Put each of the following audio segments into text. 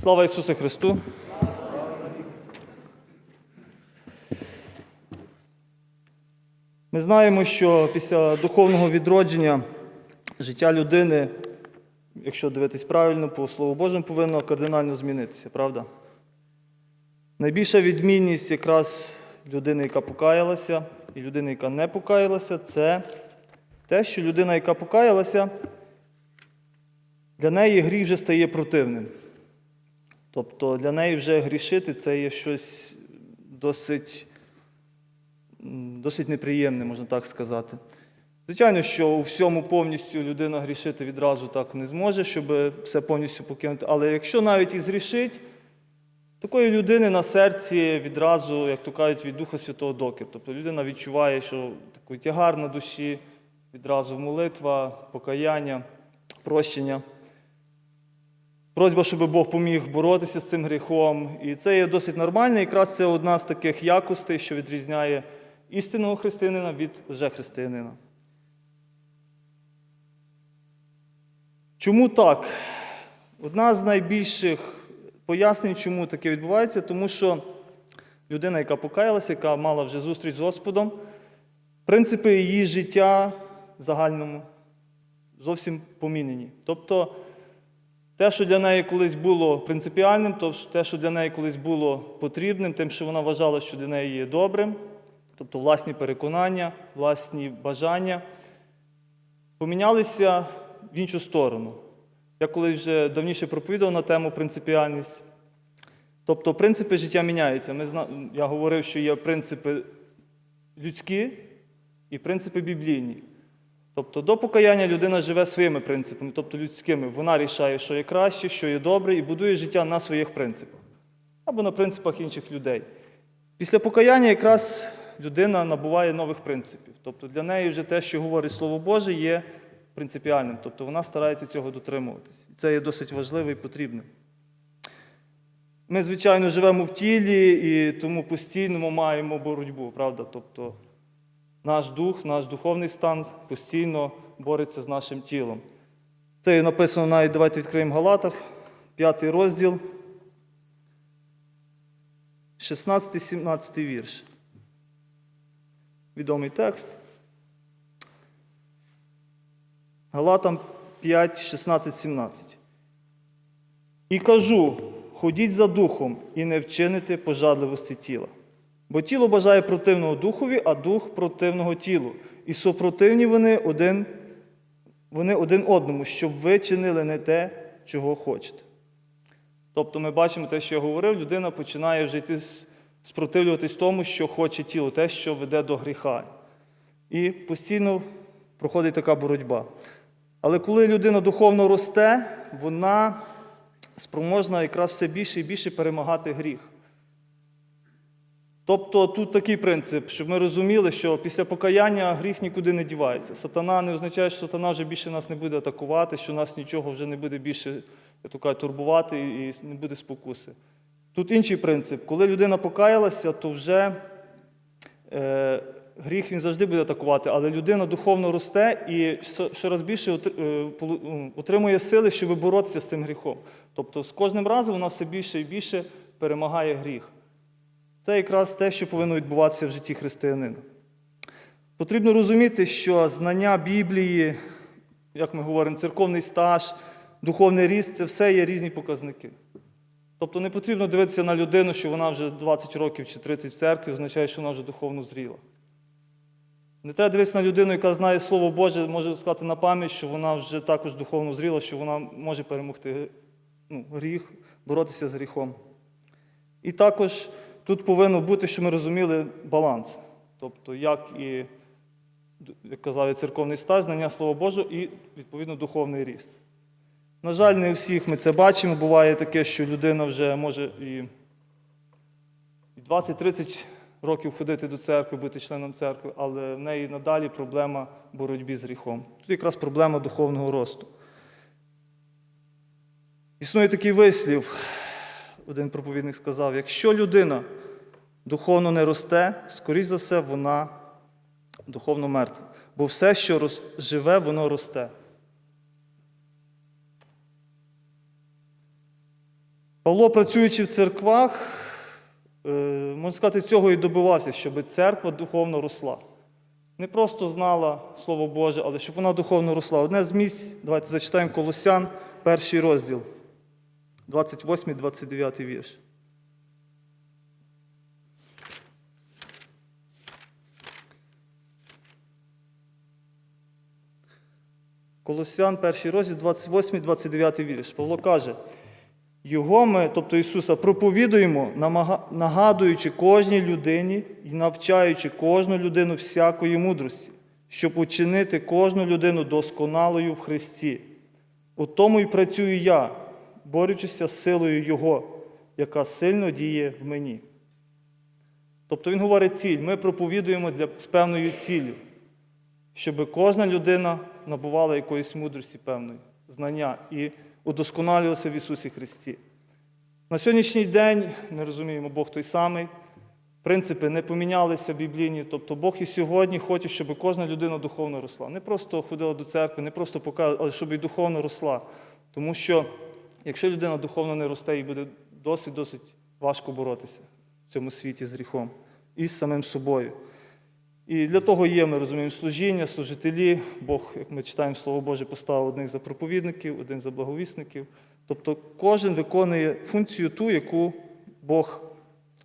Слава Ісусу Христу! Ми знаємо, що після духовного відродження життя людини, якщо дивитись правильно, по Слову Божому, повинно кардинально змінитися, правда? Найбільша відмінність якраз людини, яка покаялася, і людини, яка не покаялася, це те, що людина, яка покаялася, для неї гріх вже стає противним. Тобто для неї вже грішити це є щось досить, досить неприємне, можна так сказати. Звичайно, що у всьому повністю людина грішити відразу так не зможе, щоб все повністю покинути. Але якщо навіть і згрішить, такої людини на серці відразу, як то кажуть, від Духа Святого докір. Тобто людина відчуває, що такий тягар на душі, відразу молитва, покаяння, прощення. Просьба, щоб Бог поміг боротися з цим гріхом. І це є досить нормально. Якраз це одна з таких якостей, що відрізняє істинного християнина від лжехристиянина. Чому так? Одна з найбільших пояснень, чому таке відбувається, тому що людина, яка покаялася, яка мала вже зустріч з Господом, принципи її життя в загальному зовсім помінені. Тобто, те, що для неї колись було принципіальним, то те, що для неї колись було потрібним, тим, що вона вважала, що для неї є добрим, тобто власні переконання, власні бажання, помінялися в іншу сторону. Я колись вже давніше проповідав на тему принципіальність. Тобто принципи життя міняються. Ми зна... Я говорив, що є принципи людські і принципи біблійні. Тобто до покаяння людина живе своїми принципами, тобто людськими. Вона рішає, що є краще, що є добре, і будує життя на своїх принципах або на принципах інших людей. Після покаяння якраз людина набуває нових принципів. Тобто для неї вже те, що говорить Слово Боже, є принципіальним. Тобто вона старається цього дотримуватись. І це є досить важливо і потрібно. Ми, звичайно, живемо в тілі і тому постійно маємо боротьбу, правда? Тобто наш дух, наш духовний стан постійно бореться з нашим тілом. Це написано навіть, давайте відкриємо Галатах, п'ятий розділ, 16-17 вірш. Відомий текст. Галатам 5, 16, 17. І кажу: ходіть за духом і не вчините пожадливості тіла. Бо тіло бажає противного духові, а дух противного тілу. І супротивні вони один, вони один одному, щоб ви чинили не те, чого хочете. Тобто ми бачимо те, що я говорив, людина починає вже йти спротивлюватись тому, що хоче тіло, те, що веде до гріха. І постійно проходить така боротьба. Але коли людина духовно росте, вона спроможна якраз все більше і більше перемагати гріх. Тобто тут такий принцип, щоб ми розуміли, що після покаяння гріх нікуди не дівається. Сатана не означає, що сатана вже більше нас не буде атакувати, що нас нічого вже не буде більше я кажу, турбувати і не буде спокуси. Тут інший принцип. Коли людина покаялася, то вже е, гріх він завжди буде атакувати, але людина духовно росте і щораз більше отримує сили, щоб боротися з цим гріхом. Тобто з кожним разом вона все більше і більше перемагає гріх. Це якраз те, що повинно відбуватися в житті християнина. Потрібно розуміти, що знання Біблії, як ми говоримо, церковний стаж, духовний ріст це все є різні показники. Тобто не потрібно дивитися на людину, що вона вже 20 років чи 30 в церкві, означає, що вона вже духовно зріла. Не треба дивитися на людину, яка знає Слово Боже, може сказати на пам'ять, що вона вже також духовно зріла, що вона може перемогти ну, гріх, боротися з гріхом. І також тут повинно бути, що ми розуміли баланс. Тобто, як і, як казав, я, церковний стаж, знання Слова Божого і, відповідно, духовний ріст. На жаль, не у всіх ми це бачимо. Буває таке, що людина вже може і 20-30 років ходити до церкви, бути членом церкви, але в неї надалі проблема боротьби з гріхом. Тут якраз проблема духовного росту. Існує такий вислів, один проповідник сказав: якщо людина духовно не росте, скоріш за все, вона духовно мертва. Бо все, що живе, воно росте. Павло, працюючи в церквах, е, можна сказати, цього і добивався, щоб церква духовно росла. Не просто знала Слово Боже, але щоб вона духовно росла. Одне з місць, давайте зачитаємо Колосян, перший розділ, 28-29 вірш. Колосян, перший розділ, 28-29 вірш. Павло каже, його ми, тобто Ісуса, проповідуємо, нагадуючи кожній людині і навчаючи кожну людину всякої мудрості, щоб учинити кожну людину досконалою в Христі. У тому і працюю я, борючися з силою Його, яка сильно діє в мені. Тобто Він говорить ціль, ми проповідуємо для, з певною ціллю, щоб кожна людина набувала якоїсь мудрості певної, знання і удосконалювалася в Ісусі Христі. На сьогоднішній день ми розуміємо, Бог той самий. Принципи не помінялися біблійні. Тобто Бог і сьогодні хоче, щоб кожна людина духовно росла. Не просто ходила до церкви, не просто показувала, але щоб і духовно росла. Тому що якщо людина духовно не росте, їй буде досить-досить важко боротися в цьому світі з гріхом і з самим собою. І для того є, ми розуміємо, служіння, служителі. Бог, як ми читаємо Слово Боже, поставив одних за проповідників, один за благовісників. Тобто кожен виконує функцію ту, яку Бог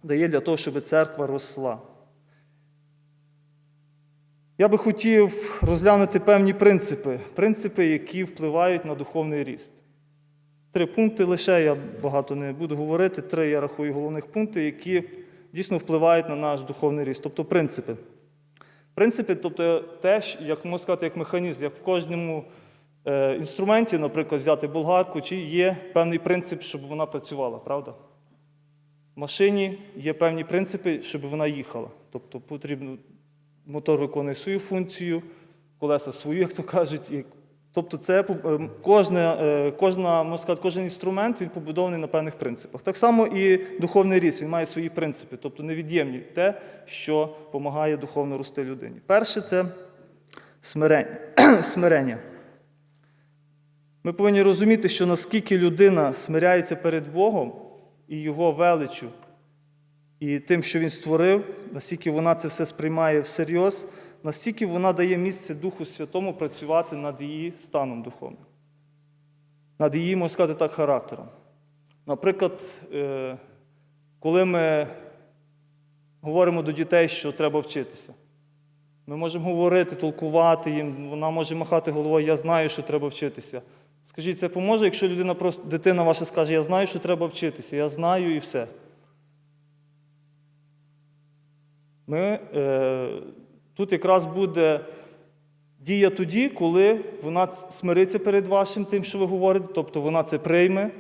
дає для того, щоб церква росла. Я би хотів розглянути певні принципи, принципи, які впливають на духовний ріст. Три пункти лише, я багато не буду говорити, три я рахую головних пункти, які дійсно впливають на наш духовний ріст, тобто принципи. Принципи, тобто теж, як можна сказати, як механізм, як в кожному е, інструменті, наприклад, взяти болгарку, чи є певний принцип, щоб вона працювала, правда? В машині є певні принципи, щоб вона їхала. Тобто потрібно, мотор виконує свою функцію, колеса свою, як то кажуть. І, тобто це е, кожне, е, кожна, можна сказати, кожен інструмент він побудований на певних принципах. Так само і духовний ріст, він має свої принципи, тобто невід'ємні те, що допомагає духовно рости людині. Перше це смирення. смирення. Ми повинні розуміти, що наскільки людина смиряється перед Богом і Його величю, і тим, що Він створив, наскільки вона це все сприймає всерйоз, настільки вона дає місце Духу Святому працювати над її станом духовним, над її, можна сказати так, характером. Наприклад, е, коли ми говоримо до дітей, що треба вчитися, ми можемо говорити, толкувати їм, вона може махати головою, я знаю, що треба вчитися. Скажіть, це поможе, якщо людина просто, дитина ваша скаже, я знаю, що треба вчитися, я знаю і все. Ми, е, тут якраз буде дія тоді, коли вона смириться перед вашим тим, що ви говорите, тобто вона це прийме,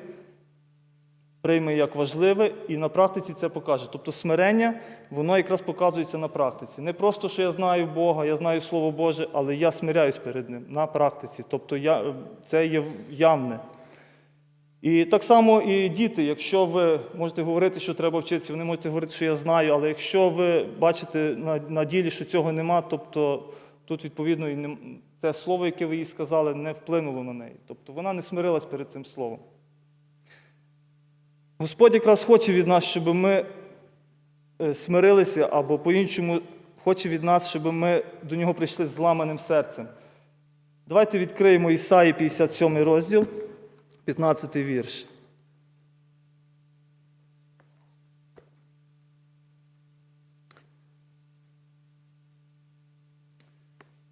прийме як важливе, і на практиці це покаже. Тобто смирення, воно якраз показується на практиці. Не просто, що я знаю Бога, я знаю Слово Боже, але я смиряюсь перед Ним на практиці. Тобто я, це є явне. І так само і діти, якщо ви можете говорити, що треба вчитися, вони можете говорити, що я знаю, але якщо ви бачите на, на ділі, що цього нема, тобто тут, відповідно, і не, те слово, яке ви їй сказали, не вплинуло на неї. Тобто вона не смирилась перед цим словом. Господь якраз хоче від нас, щоб ми е, смирилися, або по-іншому хоче від нас, щоб ми до нього прийшли з зламаним серцем. Давайте відкриємо Ісаї 57 розділ, 15 вірш.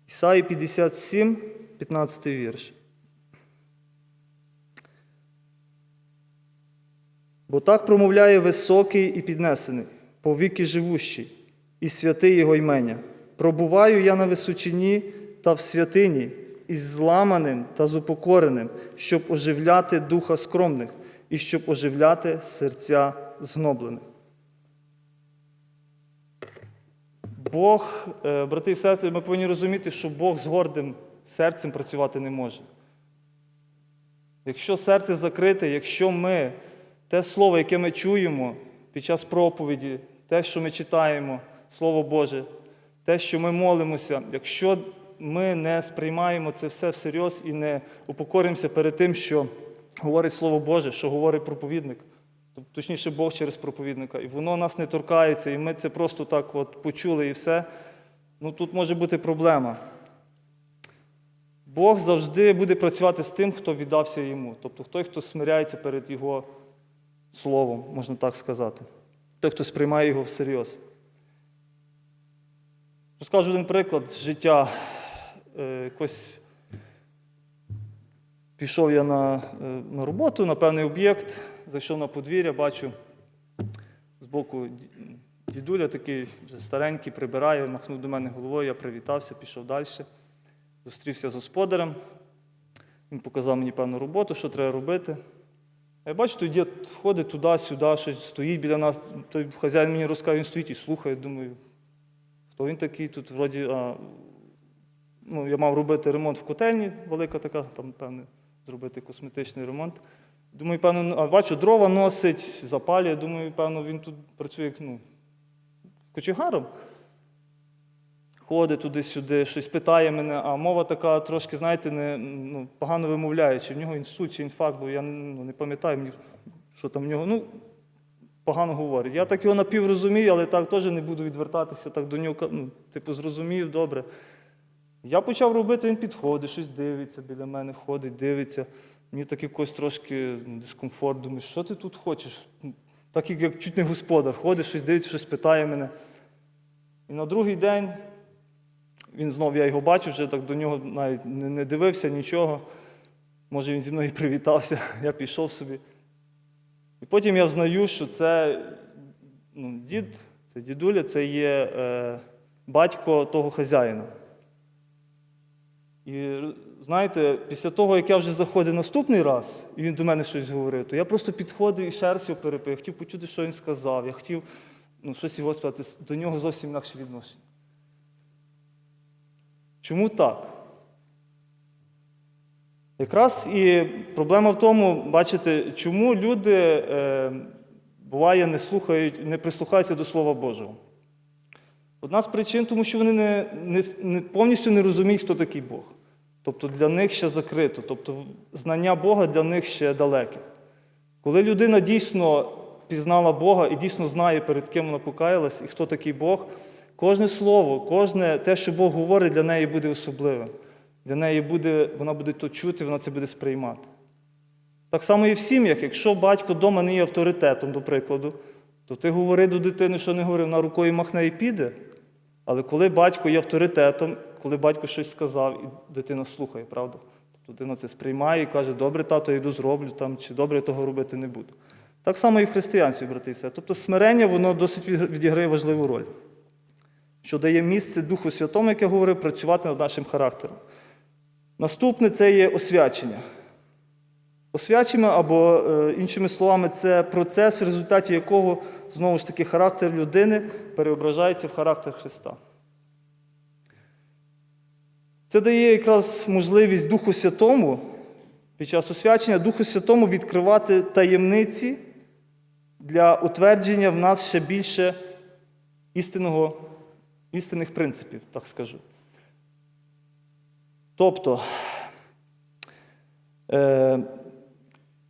Ісаї 57, 15 вірш. Бо так промовляє високий і піднесений, повіки живущий, і святий його ймення. Пробуваю я на височині та в святині, із зламаним та зупокореним, щоб оживляти духа скромних і щоб оживляти серця згноблених. Бог, е, брати і сестри, ми повинні розуміти, що Бог з гордим серцем працювати не може. Якщо серце закрите, якщо ми те слово, яке ми чуємо під час проповіді, те, що ми читаємо, Слово Боже, те, що ми молимося, якщо ми не сприймаємо це все всерйоз і не упокоримося перед тим, що говорить Слово Боже, що говорить проповідник, точніше, Бог через проповідника. І воно нас не торкається, і ми це просто так от почули і все. Ну тут може бути проблема. Бог завжди буде працювати з тим, хто віддався йому. Тобто той, хто смиряється перед Його словом, можна так сказати. Той, хто сприймає його всерйоз. Розкажу один приклад з життя. Е, Якось пішов я на, е, на роботу, на певний об'єкт, зайшов на подвір'я, бачу збоку ді- дідуля такий вже старенький, прибирає, махнув до мене головою, я привітався, пішов далі. Зустрівся з господарем. Він показав мені певну роботу, що треба робити. Я бачу, той дід ходить туди-сюди, щось стоїть біля нас. Той хазяїн мені розказує, він стоїть і слухає. Думаю, хто він такий? Тут вроді, а, ну, я мав робити ремонт в котельні, велика така, там, певне, зробити косметичний ремонт. Думаю, певно, а бачу, дрова носить, запалює. Думаю, певно, він тут працює як ну, кочегаром. Ходить туди-сюди, щось питає мене, а мова така трошки, знаєте, не, ну, погано вимовляє, чи в нього інсульт, чи інфаркт, бо я ну, не пам'ятаю, що там в нього. Ну, погано говорить. Я так його напіврозумію, але так теж не буду відвертатися, так до нього, ну, типу, зрозумів, добре. Я почав робити, він підходить, щось дивиться біля мене, ходить, дивиться. Мені так якось трошки дискомфорт. Думаю, що ти тут хочеш? Так як, як чуть не господар, ходить, щось дивиться, щось питає мене. І на другий день він знов, я його бачив, вже так до нього навіть не, не дивився нічого. Може, він зі мною привітався, я пішов собі. І потім я взнаю, що це ну, дід, це дідуля, це є е, батько того хазяїна. І знаєте, після того, як я вже заходив наступний раз, і він до мене щось говорив, то я просто підходив і його перепив. Я хотів почути, що він сказав. Я хотів ну, щось його спитати, до нього зовсім інакше відношення. Чому так? Якраз і проблема в тому, бачите, чому люди е, буває не слухають, не прислухаються до Слова Божого. Одна з причин, тому що вони не, не, не, повністю не розуміють, хто такий Бог. Тобто для них ще закрито, тобто знання Бога для них ще далеке. Коли людина дійсно пізнала Бога і дійсно знає, перед ким вона покаялась і хто такий Бог, кожне слово, кожне те, що Бог говорить, для неї буде особливим. Для неї буде, вона буде то чути, вона це буде сприймати. Так само і в сім'ях, якщо батько вдома не є авторитетом, до прикладу, то ти говори до дитини, що не говори, вона рукою махне і піде. Але коли батько є авторитетом, коли батько щось сказав, і дитина слухає, правда? Тобто дитина це сприймає і каже, добре, тато, я йду зроблю там, чи добре я того робити не буду. Так само і в християнстві, брати. Тобто смирення, воно досить відіграє важливу роль, що дає місце Духу Святому, як я говорив, працювати над нашим характером. Наступне це є освячення. Освячення, або, е, іншими словами, це процес, в результаті якого, знову ж таки, характер людини переображається в характер Христа. Це дає якраз можливість Духу Святому під час освячення Духу Святому відкривати таємниці для утвердження в нас ще більше істинного, істинних принципів, так скажу. Тобто е,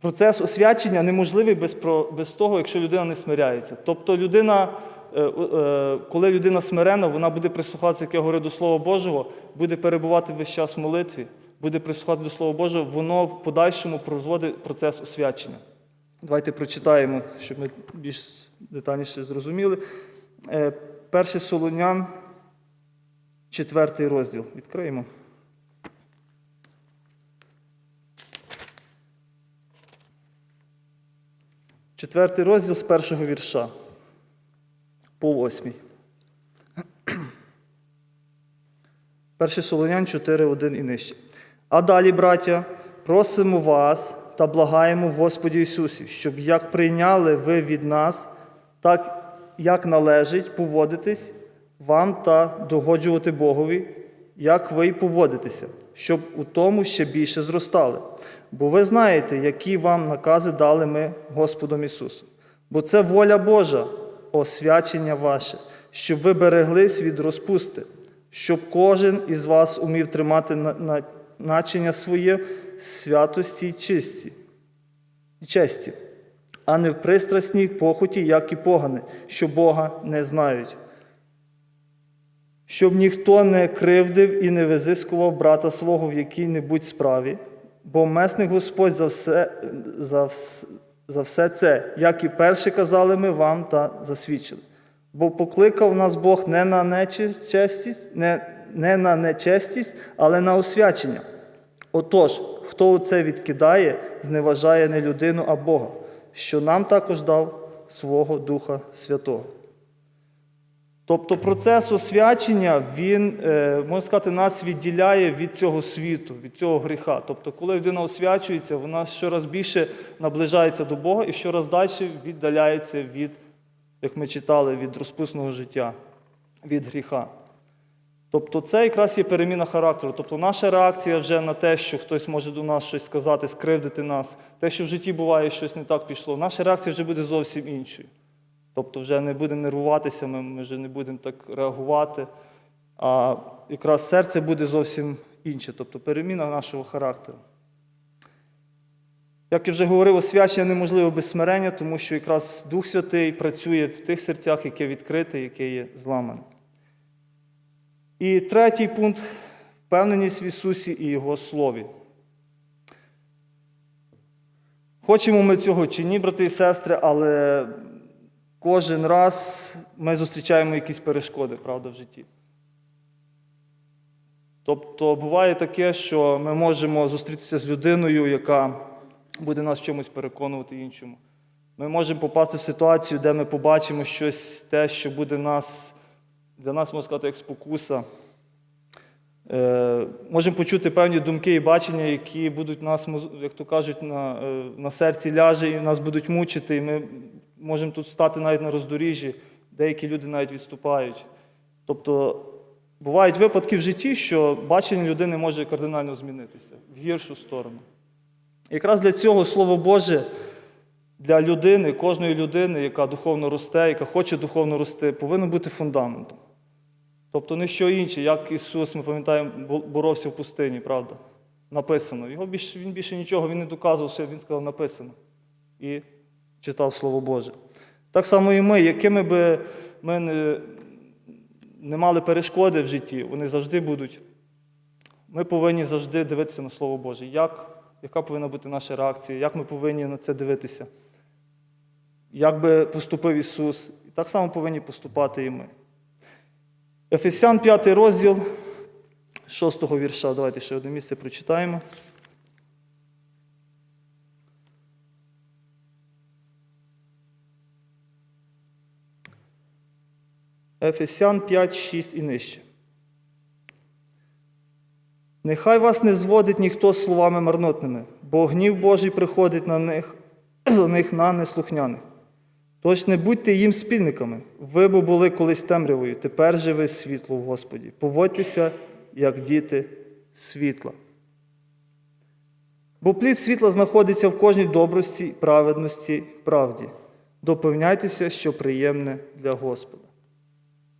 процес освячення неможливий без, без того, якщо людина не смиряється. Тобто, людина, е, е, коли людина смирена, вона буде прислухатися, як я говорю, до Слова Божого, буде перебувати весь час в молитві, буде прислухати до Слова Божого, воно в подальшому прозводить процес освячення. Давайте прочитаємо, щоб ми більш детальніше зрозуміли. Е, Перше Солонян, четвертий розділ. Відкриємо. Четвертий розділ з першого вірша по восьмій. Перший Солонян 4, 1 і нижче. А далі, браття, просимо вас та благаємо Господі Ісусі, щоб як прийняли ви від нас, так як належить поводитись вам та догоджувати Богові, як ви й поводитеся, щоб у тому ще більше зростали. Бо ви знаєте, які вам накази дали ми Господом Ісусом. Бо це воля Божа, освячення ваше, щоб ви береглись від розпусти, щоб кожен із вас умів тримати на- на- начення своє святості й чисті, честі. а не в пристрасній похоті, як і погани, що Бога не знають. Щоб ніхто не кривдив і не визискував брата свого в якій-небудь справі, бо месник Господь за все, за, за все це, як і перше казали ми вам та засвідчили. Бо покликав нас Бог не на нечестість, не, не на нечестість, але на освячення. Отож, хто це відкидає, зневажає не людину, а Бога, що нам також дав свого Духа Святого. Тобто процес освячення, він, е, можна сказати, нас відділяє від цього світу, від цього гріха. Тобто, коли людина освячується, вона щораз більше наближається до Бога і щораз далі віддаляється від, як ми читали, від розпусного життя, від гріха. Тобто це якраз є переміна характеру. Тобто наша реакція вже на те, що хтось може до нас щось сказати, скривдити нас, те, що в житті буває, щось не так пішло, наша реакція вже буде зовсім іншою. Тобто вже не будемо нервуватися, ми, вже не будемо так реагувати. А якраз серце буде зовсім інше, тобто переміна нашого характеру. Як я вже говорив, освячення неможливо без смирення, тому що якраз Дух Святий працює в тих серцях, яке відкрите, яке є зламане. І третій пункт впевненість в Ісусі і Його Слові. Хочемо ми цього чи ні, брати і сестри, але кожен раз ми зустрічаємо якісь перешкоди, правда, в житті. Тобто буває таке, що ми можемо зустрітися з людиною, яка буде нас чомусь переконувати іншому. Ми можемо попасти в ситуацію, де ми побачимо щось те, що буде нас, для нас, можна сказати, як спокуса. Е, можемо почути певні думки і бачення, які будуть нас, як то кажуть, на, е, на серці ляже і нас будуть мучити. І ми можемо тут стати навіть на роздоріжжі, деякі люди навіть відступають. Тобто бувають випадки в житті, що бачення людини може кардинально змінитися в гіршу сторону. Якраз для цього Слово Боже для людини, кожної людини, яка духовно росте, яка хоче духовно рости, повинно бути фундаментом. Тобто не що інше, як Ісус, ми пам'ятаємо, боровся в пустині, правда? Написано. Його більше, він більше нічого він не доказував, все, він сказав написано. І читав Слово Боже. Так само і ми, якими би ми не, не мали перешкоди в житті, вони завжди будуть. Ми повинні завжди дивитися на Слово Боже. Як, яка повинна бути наша реакція, як ми повинні на це дивитися? Як би поступив Ісус, так само повинні поступати і ми. Ефесян 5 розділ 6 вірша. Давайте ще одне місце прочитаємо. Ефесян 5, 6 і нижче. Нехай вас не зводить ніхто словами марнотними, бо гнів Божий приходить на них, за них на неслухняних. Тож не будьте їм спільниками. Ви бо були колись темрявою, тепер же ви світло в Господі. Поводьтеся, як діти світла. Бо плід світла знаходиться в кожній добрості, праведності, правді. Допевняйтеся, що приємне для Господа.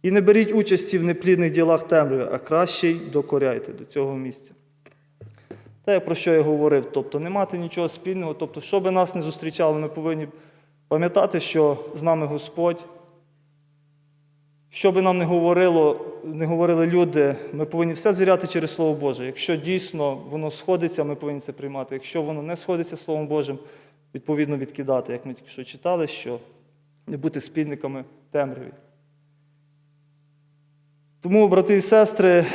І не беріть участі в неплідних ділах темряви, а краще й докоряйте до цього місця. Те, про що я говорив, тобто не мати нічого спільного, тобто, що би нас не зустрічало, ми повинні пам'ятати, що з нами Господь. Що би нам не говорило, не говорили люди, ми повинні все звіряти через Слово Боже. Якщо дійсно воно сходиться, ми повинні це приймати. Якщо воно не сходиться Словом Божим, відповідно відкидати, як ми тільки що читали, що не бути спільниками темряві. Тому, брати і сестри,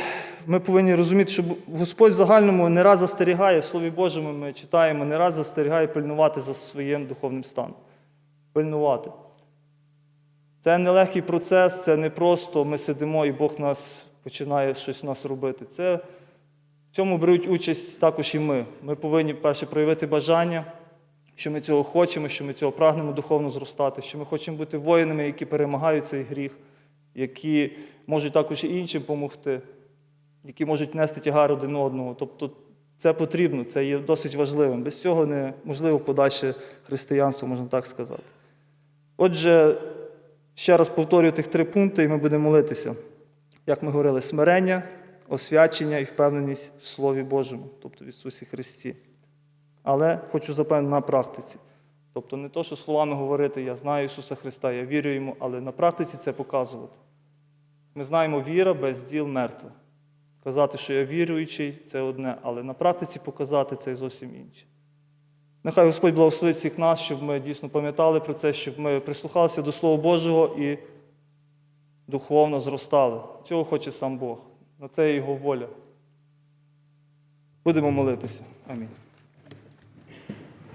ми повинні розуміти, що Господь в загальному не раз застерігає в Слові Божому, ми читаємо, не раз застерігає пильнувати за своїм духовним станом. Пильнувати. Це нелегкий процес, це не просто ми сидимо і Бог нас починає щось в нас робити. Це в цьому беруть участь також і ми. Ми повинні перше проявити бажання, що ми цього хочемо, що ми цього прагнемо духовно зростати, що ми хочемо бути воїнами, які перемагають цей гріх, які можуть також і іншим допомогти, які можуть нести тягар один одного. Тобто це потрібно, це є досить важливим. Без цього неможливо подальше християнство, можна так сказати. Отже, ще раз повторюю тих три пункти, і ми будемо молитися. Як ми говорили, смирення, освячення і впевненість в Слові Божому, тобто в Ісусі Христі. Але хочу запевнити на практиці. Тобто не то, що словами говорити, я знаю Ісуса Христа, я вірю йому, але на практиці це показувати. Ми знаємо, віра без діл мертва. Казати, що я віруючий, це одне, але на практиці показати це зовсім інше. Нехай Господь благословить всіх нас, щоб ми дійсно пам'ятали про це, щоб ми прислухалися до Слова Божого і духовно зростали. Цього хоче сам Бог. На це є його воля. Будемо молитися. Амінь.